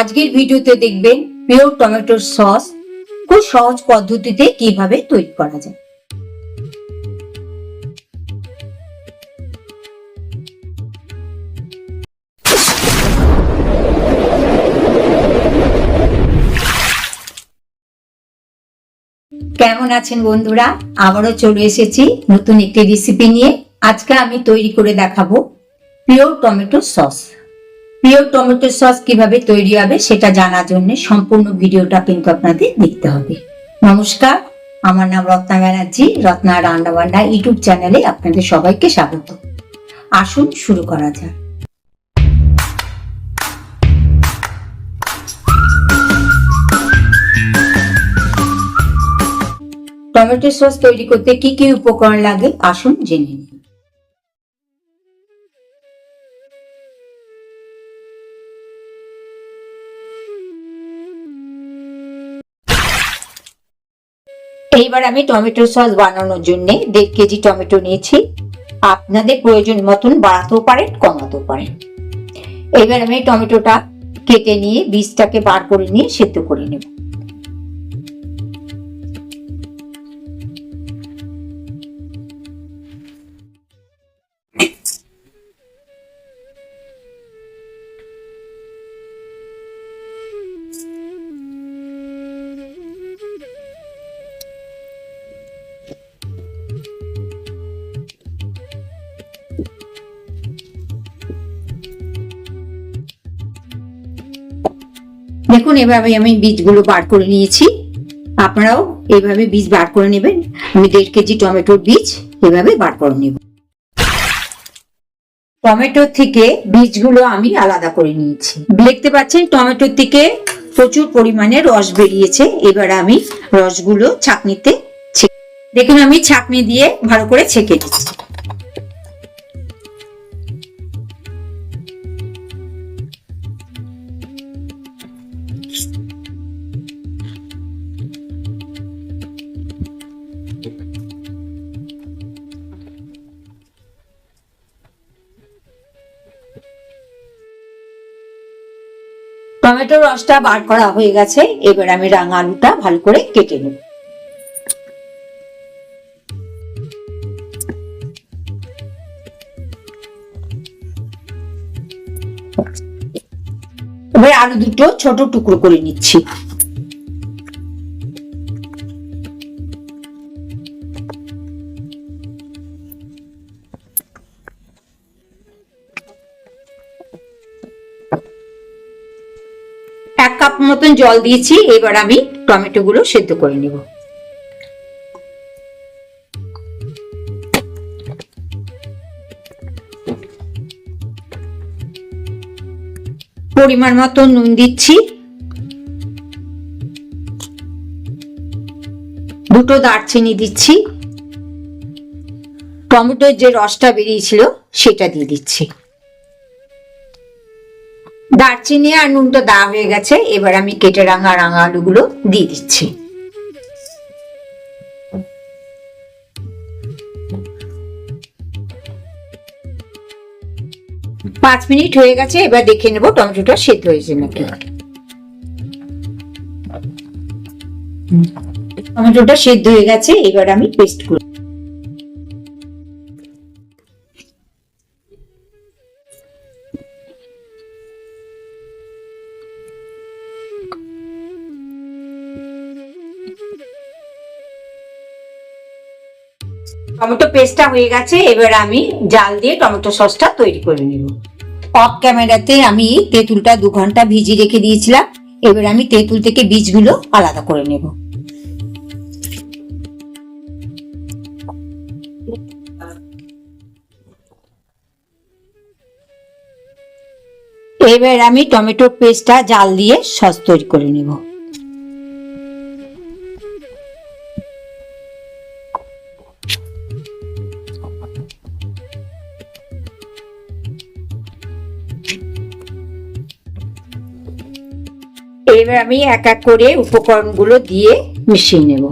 আজকের ভিডিওতে দেখবেন পিওর টমেটোর সস খুব সহজ পদ্ধতিতে কীভাবে তৈরি করা যায়। কেমন আছেন বন্ধুরা? আবারও চলে এসেছি নতুন একটি রেসিপি নিয়ে। আজকে আমি তৈরি করে দেখাবো pure tomato sauce pure tomato sauce কীভাবে তৈরি হবে সেটা জানার জন্য সম্পূর্ণ ভিডিওটা কিন্তু আপনাদের দেখতে হবে। নমস্কার, আমার নাম রত্না ব্যানার্জি, রত্না রান্নাবান্না ইউটিউব চ্যানেলে আপনাদের সবাইকে স্বাগত। আসুন শুরু করা যাক। টমেটো সস তৈরি করতে কি কি উপকরণ লাগে আসুন জেনে নিন এইবার আমি টমেটো সস বানানোর জন্য দেড় কেজি টমেটো নিয়েছি। আপনাদের প্রয়োজন মতন বাড়াতেও পারেন, কমাতেও পারেন। এবার আমি টমেটোটা কেটে নিয়ে বীজটাকে বার করে নিয়ে সেদ্ধ করে নেব। দেখুন এভাবে আমি বীজগুলো বার করে নিয়েছি। আপনারাও এইভাবে বীজ বার করে নেবেন। আমি দেড় কেজি টমেটোর বীজ এভাবে বার করে নেব। টমেটোর থেকে বীজগুলো আমি আলাদা করে নিয়েছি। দেখতে পাচ্ছেন, টমেটোর থেকে প্রচুর পরিমাণে রস বেরিয়েছে। এবার আমি রসগুলো ছাকনিতে ছেঁকে- দেখুন, আমি ছাঁকনি দিয়ে ভালো করে ছেঁকে দিচ্ছি টমেটোর রসটা বার করা হয়ে গেছে। এবার আমি রাঙা আলুটা ভালো করে কেটে নেব। এবার আলু দুটো ছোট টুকরো করে নিচ্ছি। কাপ মতন জল দিয়েছি, এবার আমি টমেটো গুলো সেদ্ধ করে নেব। পরিমাণ মতো নুন দিচ্ছি। দুটো দারচিনি দিচ্ছি। টমেটোর যে রসটা বেরিয়েছিল, সেটা দিয়ে দিচ্ছি। দারচিনি আর নুনটা দেওয়া হয়ে গেছে। এবার আমি কেটে রাঙা রাঙা আলুগুলো দিয়ে দিচ্ছি। পাঁচ মিনিট হয়ে গেছে, এবার দেখে নেব টমেটোটা সেদ্ধ হয়েছে নাকি। টমেটোটা সেদ্ধ হয়ে গেছে, এবার আমি পেস্ট করি টমেটো পেস্টটা হয়ে গেছে, এবার আমি জাল দিয়ে টমেটো সসটা তৈরি করে নিব। অফ ক্যামেরাতে আমি তেঁতুলটা দু ঘণ্টা ভিজিয়ে রেখে দিয়েছিলাম। এবার আমি তেঁতুল থেকে বীজগুলো আলাদা করে নেব। এবার আমি টমেটোর পেস্টটা জাল দিয়ে সস তৈরি করে নেব। এবার আমি এক এক করে উপকরণগুলো দিয়ে মিশিয়ে নেব।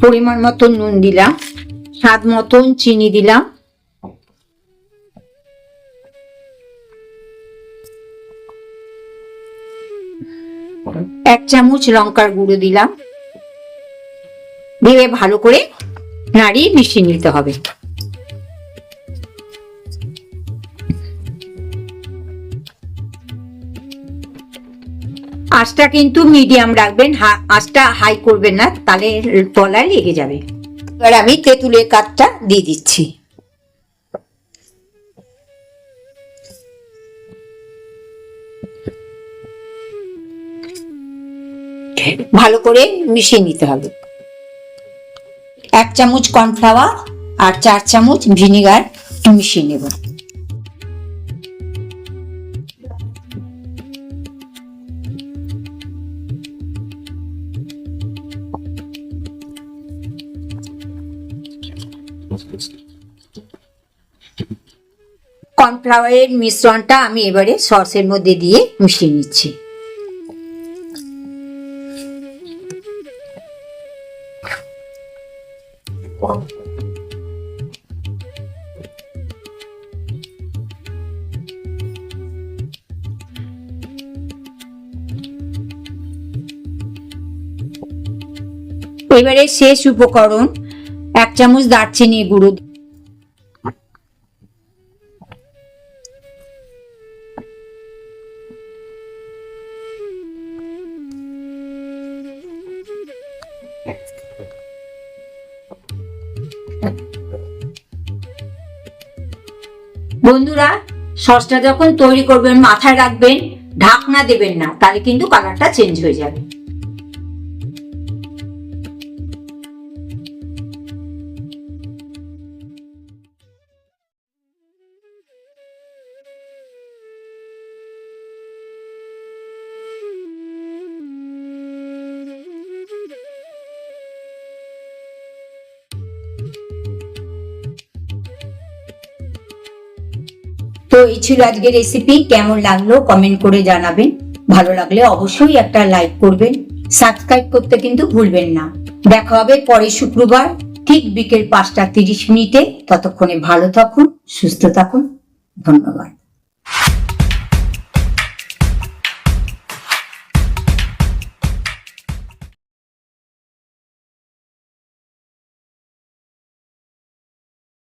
পরিমাণ মতন নুন দিলাম, স্বাদ মতন চিনি দিলাম। এক চামচ লঙ্কার গুঁড়ো দিলাম। দিয়ে ভালো করে নাড়িয়ে মিশিয়ে নিতে হবে। আঁচটা কিন্তু মিডিয়াম রাখবেন আঁচটা হাই করবেন না, তাহলে তলায় লেগে যাবে। এবার আমি তেঁতুলের কাঠটা দিয়ে দিচ্ছি। ভালো করে মিশিয়ে নিতে হবে। এক চামচ কর্নফ্লাওয়ার আর চার চামচ ভিনিগার মিশিয়ে নেব। কর্নফ্লাওয়ারের মিশ্রণটা আমি এবারে সসের মধ্যে দিয়ে মিশিয়ে নিচ্ছি। এবারে শেষ উপকরণ চামচ দারচিনি গুঁড়ো বন্ধুরা, সসটা যখন তৈরি করবেন, মাথায় রাখবেন, ঢাকনা দেবেন না, তাহলে কিন্তু কালারটা চেঞ্জ হয়ে যাবে। তো এই ছিল আজকের রেসিপি কেমন লাগল কমেন্ট করে জানাবেন। ভালো লাগলে অবশ্যই একটা লাইক করবেন। সাবস্ক্রাইব করতে কিন্তু ভুলবেন না। দেখা হবে পরের শুক্রবার, ঠিক বিকেল পাঁচটা তিরিশ মিনিটে। ততক্ষণে ভালো থাকুন, সুস্থ থাকুন। ধন্যবাদ।